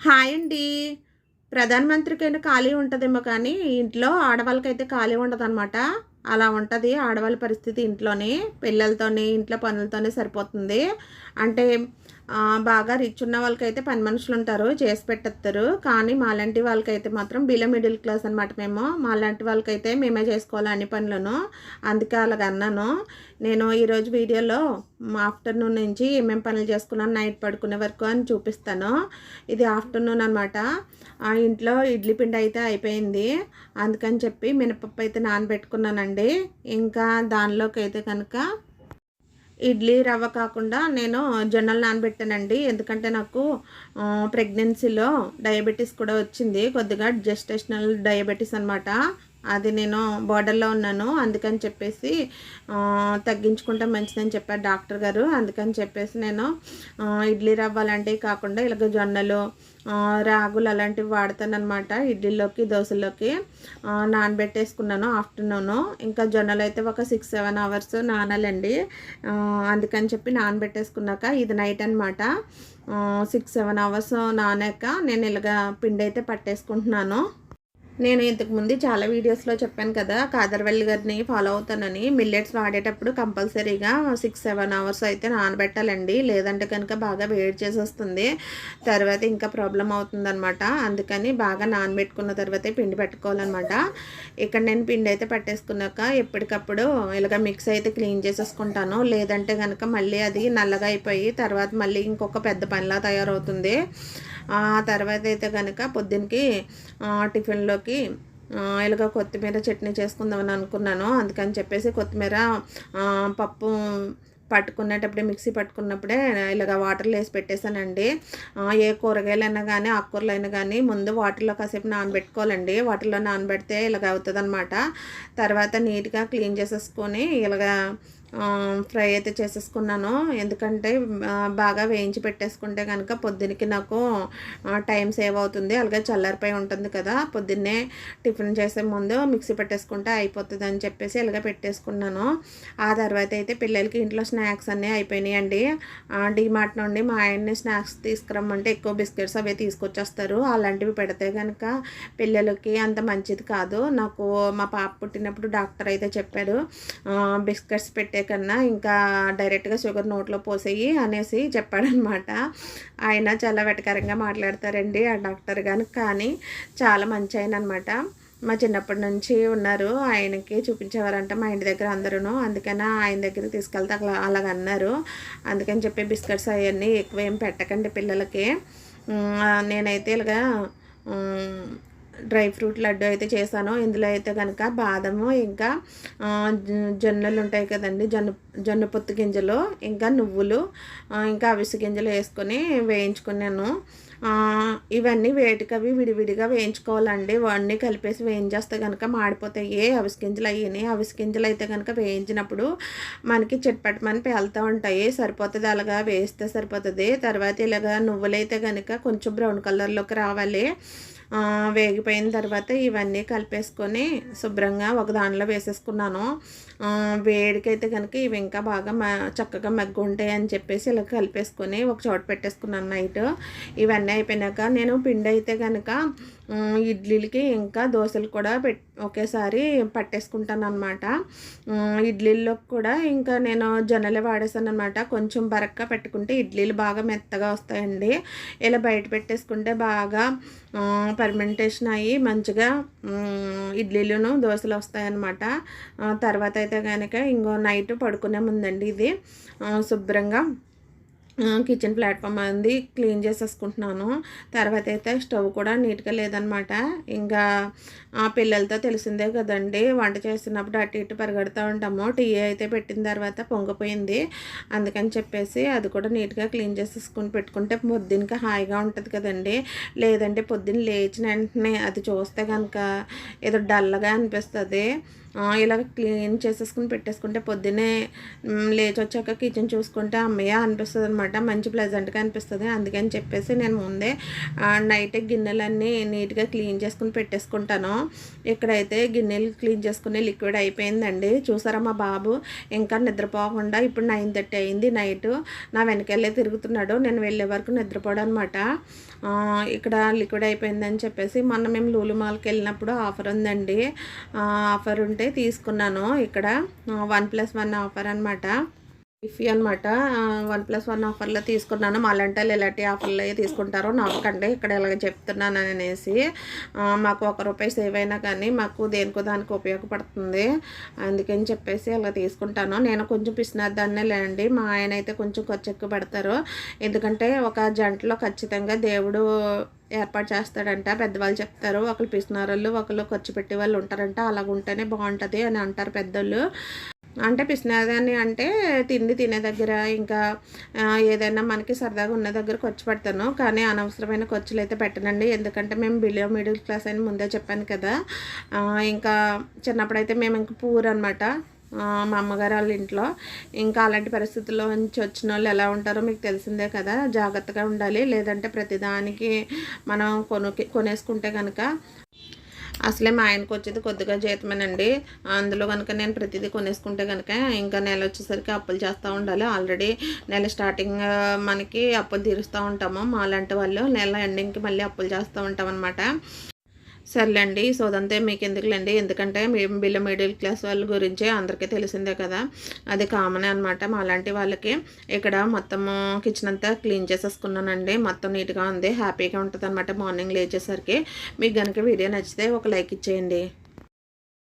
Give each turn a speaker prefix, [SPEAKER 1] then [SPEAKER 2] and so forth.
[SPEAKER 1] Hi అండి. ప్రధానమంత్రికైనా ఖాళీ ఉంటుందేమో కానీ ఇంట్లో ఆడవాళ్ళకైతే ఖాళీ ఉండదు అనమాట అలా ఉంటుంది ఆడవాళ్ళ పరిస్థితి ఇంట్లోనే పిల్లలతోనే ఇంట్లో పనులతోనే సరిపోతుంది. అంటే బాగా రిచ్ ఉన్న వాళ్ళకైతే పని మనుషులు ఉంటారు చేసి పెట్టేస్తారు కానీ మాలాంటి వాళ్ళకైతే మాత్రం బిలో మిడిల్ క్లాస్ అనమాట మేము. మాలాంటి వాళ్ళకైతే మేమే చేసుకోవాలి అన్ని పనులను. అందుకే అలాగ అన్నాను. నేను ఈరోజు వీడియోలో ఆఫ్టర్నూన్ నుంచి ఏమేమి పనులు చేసుకున్నాను నైట్ పడుకునే వరకు అని చూపిస్తాను. ఇది ఆఫ్టర్నూన్ అనమాట ఇంట్లో ఇడ్లీ పిండి అయితే అయిపోయింది. అందుకని చెప్పి మినపప్పు అయితే నానబెట్టుకున్నానండి. ఇంకా దానిలోకి అయితే కనుక ఇడ్లీ రవ్వ కాకుండా నేను జొన్నలు నానబెట్టానండి. ఎందుకంటే నాకు ప్రెగ్నెన్సీలో డయాబెటీస్ కూడా వచ్చింది. కొద్దిగా జెస్టేషనల్ డయాబెటీస్ అనమాట అది నేను బోర్డర్లో ఉన్నాను. అందుకని చెప్పేసి తగ్గించుకుంటే మంచిదని చెప్పారు డాక్టర్ గారు. అందుకని చెప్పేసి నేను ఇడ్లీ రవ్వ అలాంటివి కాకుండా ఇలాగ జొన్నలు రాగులు అలాంటివి వాడతాను అనమాట ఇడ్లీలోకి దోశలోకి నానబెట్టేసుకున్నాను ఆఫ్టర్నూను. ఇంకా జొన్నలు అయితే ఒక సిక్స్ సెవెన్ అవర్స్ నానాలండి. అందుకని చెప్పి నానబెట్టేసుకున్నాక ఇది నైట్ అనమాట సిక్స్ సెవెన్ అవర్స్ నానాక నేను ఇలాగ పిండి అయితే పట్టేసుకుంటున్నాను. నేను ఇంతకుముందు చాలా వీడియోస్లో చెప్పాను కదా కాదర్వల్లి గారిని ఫాలో అవుతానని. మిల్లెట్స్ వాడేటప్పుడు కంపల్సరీగా సిక్స్ సెవెన్ అవర్స్ అయితే నానబెట్టాలండి. లేదంటే కనుక బాగా వేడి చేసేస్తుంది. తర్వాత ఇంకా ప్రాబ్లం అవుతుందనమాట అందుకని బాగా నానబెట్టుకున్న తర్వాతే పిండి పెట్టుకోవాలన్నమాట. ఇక్కడ నేను పిండి అయితే పట్టేసుకున్నాక ఎప్పటికప్పుడు ఇలాగ మిక్స్ అయితే క్లీన్ చేసేసుకుంటాను. లేదంటే కనుక మళ్ళీ అది నల్లగా అయిపోయి తర్వాత మళ్ళీ ఇంకొక పెద్ద పనిలా తయారవుతుంది. ఆ తర్వాత అయితే కనుక పొద్దున్నకి టిఫిన్లోకి ఇలాగ కొత్తిమీర చట్నీ చేసుకుందామని అనుకున్నాను. అందుకని చెప్పేసి కొత్తిమీర పప్పు పట్టుకునేటప్పుడే మిక్సీ పట్టుకున్నప్పుడే ఇలాగ వాటర్లో వేసి పెట్టేశానండి. ఏ కూరగాయలైనా కానీ ఆకుకూరలు అయినా కానీ ముందు వాటర్లో కాసేపు నానబెట్టుకోవాలండి. వాటర్లో నానబెడితే ఇలాగ అవుతుంది అనమాట తర్వాత నీట్గా క్లీన్ చేసేసుకొని ఇలాగ ఫ్రై అయితే చేసేసుకున్నాను. ఎందుకంటే బాగా వేయించి పెట్టేసుకుంటే కనుక పొద్దునకి నాకు టైం సేవ్ అవుతుంది. అలాగే చల్లారిపోయి ఉంటుంది కదా పొద్దున్నే టిఫిన్ చేసే ముందు మిక్సీ పెట్టేసుకుంటే అయిపోతుంది అని చెప్పేసి ఇలాగ పెట్టేసుకున్నాను. ఆ తర్వాత అయితే పిల్లలకి ఇంట్లో స్నాక్స్ అన్నీ అయిపోయినాయండి. డిమార్ట్ నుండి మా ఆయన్ని స్నాక్స్ తీసుకురమ్మంటే ఎక్కువ బిస్కెట్స్ అవి తీసుకొచ్చేస్తారు. అలాంటివి పెడితే కనుక పిల్లలకి అంత మంచిది కాదు. నాకు మా పాప పుట్టినప్పుడు డాక్టర్ అయితే చెప్పారు బిస్కెట్స్ పెట్టే పెట్టే కన్నా ఇంకా డైరెక్ట్గా షుగర్ నోట్లో పోసేయి అనేసి చెప్పాడనమాట. ఆయన చాలా వెటకరంగా మాట్లాడతారండి ఆ డాక్టర్ గారు. కానీ చాలా మంచి ఆయన అనమాట మా చిన్నప్పటి నుంచి ఉన్నారు. ఆయనకి చూపించేవారంట మా ఇంటి దగ్గర అందరూ అందుకని ఆయన దగ్గరికి తీసుకెళ్తే అలా అలాగ అన్నారు అందుకని చెప్పి బిస్కెట్స్ అవన్నీ ఎక్కువ ఏం పెట్టకండి పిల్లలకి. నేనైతే ఇలాగా డ్రై ఫ్రూట్ లడ్డు అయితే చేశాను. ఇందులో అయితే కనుక బాదము ఇంకా జొన్నలు ఉంటాయి కదండి జొన్న జొన్న పొత్తు గింజలు ఇంకా నువ్వులు ఇంకా అవిసి గింజలు వేసుకొని వేయించుకున్నాను. ఇవన్నీ వేటికవి విడివిడిగా వేయించుకోవాలండి. అవన్నీ కలిపేసి వేయించేస్తే కనుక మాడిపోతాయి. అవిసి గింజలు అయ్యాయి అవిసి గింజలు అయితే కనుక వేయించినప్పుడు మనకి చిట్పట్టమని పేలుతూ ఉంటాయి. సరిపోతుంది అలాగా వేస్తే సరిపోతుంది. తర్వాత ఇలాగా నువ్వులైతే కనుక కొంచెం బ్రౌన్ కలర్లోకి రావాలి. వేగిపోయిన తర్వాత ఇవన్నీ కలిపేసుకొని శుభ్రంగా ఒక దానిలో వేసేసుకున్నాను. వేడికైతే కనుక ఇవి ఇంకా బాగా చక్కగా మగ్గు ఉంటాయి అని చెప్పేసి ఇలా కలిపేసుకొని ఒక చోట పెట్టేసుకున్నాను నైట్. ఇవన్నీ అయిపోయినాక నేను పిండి అయితే కనుక ఇడ్లీలకి ఇంకా దోశలు కూడా పెట్ ఒకేసారి పట్టేసుకుంటాను అనమాట ఇడ్లీల్లో కూడా ఇంకా నేను జొన్నలే వాడేసాను అనమాట కొంచెం బరక్గా పెట్టుకుంటే ఇడ్లీలు బాగా మెత్తగా వస్తాయండి. ఇలా బయట పెట్టేసుకుంటే బాగా పర్మెంటేషన్ అయ్యి మంచిగా ఇడ్లీలను దోశలు వస్తాయన్నమాట. తర్వాత అయితే కనుక ఇంకో నైట్ పడుకునే ముందండి ఇది. శుభ్రంగా కిచెన్ ప్లాట్ఫామ్ అంది క్లీన్ చేసేసుకుంటున్నాను. తర్వాత అయితే స్టవ్ కూడా నీట్గా లేదనమాట. ఇంకా పిల్లలతో తెలిసిందే కదండి వంట చేస్తున్నప్పుడు అటు ఇటు పరిగెడుతూ ఉంటాము. టీ అయితే పెట్టిన తర్వాత పొంగిపోయింది. అందుకని చెప్పేసి అది కూడా నీట్గా క్లీన్ చేసేసుకుని పెట్టుకుంటే పొద్దునకి హాయిగా ఉంటుంది కదండి. లేదంటే పొద్దున్న లేచిన వెంటనే అది చూస్తే కనుక ఏదో డల్గా అనిపిస్తుంది. ఇలాగ క్లీన్ చేసేసుకుని పెట్టేసుకుంటే పొద్దున్నే లేచి వచ్చాక కిచెన్ చూసుకుంటే అమ్మయ్య అనిపిస్తుంది అనమాట మంచి ప్లెజెంట్గా అనిపిస్తుంది. అందుకని చెప్పేసి నేను ముందే ఆ, నైట్ గిన్నెలన్నీ నీట్గా క్లీన్ చేసుకుని పెట్టేసుకుంటాను. ఇక్కడైతే గిన్నెలు క్లీన్ చేసుకునే లిక్విడ్ అయిపోయిందండి. చూసారా మా బాబు? ఇంకా నిద్రపోకుండా ఇప్పుడు నైన్ థర్టీ అయింది నైట్ నా వెనకెళ్ళే తిరుగుతున్నాడు. నేను వెళ్ళే వరకు నిద్రపోడు అనమాట ఇక్కడ లిక్విడ్ అయిపోయిందని చెప్పేసి మొన్న మేము లూలు మాల్కి వెళ్ళినప్పుడు ఆఫర్ ఉందండి. ఆఫర్ ఉంటే తీసుకున్నాను. ఇక్కడ వన్ ప్లస్ వన్ ఆఫర్ అనమాట ఇఫ్ అనమాట వన్ ప్లస్ వన్ ఆఫర్లో తీసుకున్నాను. మాలంటే ఇలాంటి ఆఫర్లో తీసుకుంటారో నాకంటే ఇక్కడ ఇలాగ చెప్తున్నాను అనేసి మాకు ఒక రూపాయి సేవ్ అయినా కానీ మాకు దేనికో దానికి ఉపయోగపడుతుంది. అందుకని చెప్పేసి అలా తీసుకుంటాను. నేను కొంచెం పిసినదాన్నే లేండి. మా ఆయన అయితే కొంచెం ఖర్చు ఎక్కువ పెడతారు. ఎందుకంటే ఒక జంటలో ఖచ్చితంగా దేవుడు ఏర్పాటు చేస్తాడంట. పెద్దవాళ్ళు చెప్తారు ఒకళ్ళు పిసినారోళ్ళు ఒకళ్ళు ఖర్చు పెట్టే వాళ్ళు ఉంటారంట. అలాగ ఉంటేనే బాగుంటుంది అని అంటారు పెద్దోళ్ళు. అంటే పిసినాదాన్ని అంటే తిండి తినే దగ్గర ఇంకా ఏదైనా మనకి సరదాగా ఉన్న దగ్గర ఖర్చు పెడతాను. కానీ అనవసరమైన ఖర్చులు అయితే పెట్టనండి. ఎందుకంటే మేము బిలో మిడిల్ క్లాస్ అని ముందే చెప్పాను కదా. ఇంకా చిన్నప్పుడైతే మేము ఇంక పూర్ అనమాట మా అమ్మగారు వాళ్ళ ఇంట్లో. ఇంకా అలాంటి పరిస్థితుల్లో నుంచి వచ్చిన వాళ్ళు ఎలా ఉంటారో మీకు తెలిసిందే కదా. జాగ్రత్తగా ఉండాలి. లేదంటే ప్రతిదానికి మనం కొను కొనేసుకుంటే కనుక అసలే మా ఆయనకు వచ్చేది కొద్దిగా జీతమేనండి. అందులో కనుక నేను ప్రతిదీ కొనేసుకుంటే కనుక ఇంకా నెల వచ్చేసరికి అప్పులు చేస్తూ ఉండాలి. ఆల్రెడీ నెల స్టార్టింగ్ మనకి అప్పులు తీరుస్తూ ఉంటాము. మాలాంటి వాళ్ళు నెల ఎండింగ్కి మళ్ళీ అప్పులు చేస్తూ ఉంటాం అనమాట సర్లేండి సో సోదంతే మీకు ఎందుకులేండి ఎందుకంటే మేము బిలో మిడిల్ క్లాస్ వాళ్ళ గురించి అందరికీ తెలిసిందే కదా. అది కామన్ అనమాట మాలాంటి వాళ్ళకి. ఇక్కడ మొత్తము కిచెన్ అంతా క్లీన్ చేసేసుకున్నానండి. మొత్తం నీట్గా ఉంది హ్యాపీగా ఉంటుంది అనమాట మార్నింగ్ లేచేసరికి. మీకు కనుక వీడియో నచ్చితే ఒక లైక్ ఇచ్చేయండి.